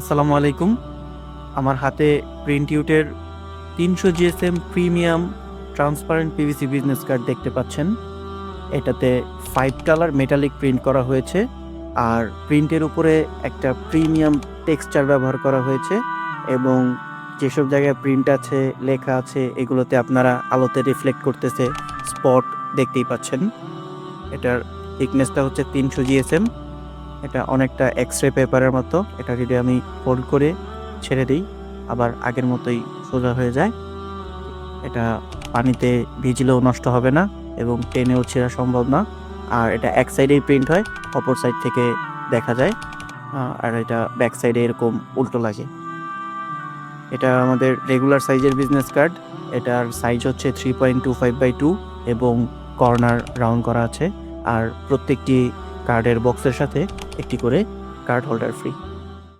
আসসালামু আলাইকুম। আমার হাতে প্রিন্টিউটের তিনশো GSM premium transparent PVC business card দেখতে পাচ্ছেন। এটাতে ফাইভ কালার মেটালিক প্রিন্ট করা হয়েছে আর প্রিন্টের উপরে একটা প্রিমিয়াম টেক্সচার ব্যবহার করা হয়েছে এবং যেসব জায়গায় প্রিন্ট আছে, লেখা আছে, এগুলোতে আপনারা আলোতে রিফ্লেক্ট করতেছে স্পট দেখতেই পাচ্ছেন। এটার থিকনেসটা হচ্ছে তিনশো জিএসএম এটা অনেকটা এক্স রে পেপারের মতো। এটা যদি আমি ফোল্ড করে ছেড়ে দিই, আবার আগের মতোই সোজা হয়ে যায়। এটা পানিতে ভিজলেও নষ্ট হবে না এবং টেনেও ছেঁড়া সম্ভব না। আর এটা এক সাইডেই প্রিন্ট হয়, অপর সাইড থেকে দেখা যায়। আর এটা ব্যাক সাইডে এরকম উল্টো লাগে। এটা আমাদের রেগুলার সাইজের বিজনেস কার্ড এটার সাইজ হচ্ছে three point two five by two এবং কর্নার রাউন্ড করা আছে। আর প্রত্যেকটি কার্ডের বক্সের সাথে একটি করে কার্ড হোল্ডার ফ্রি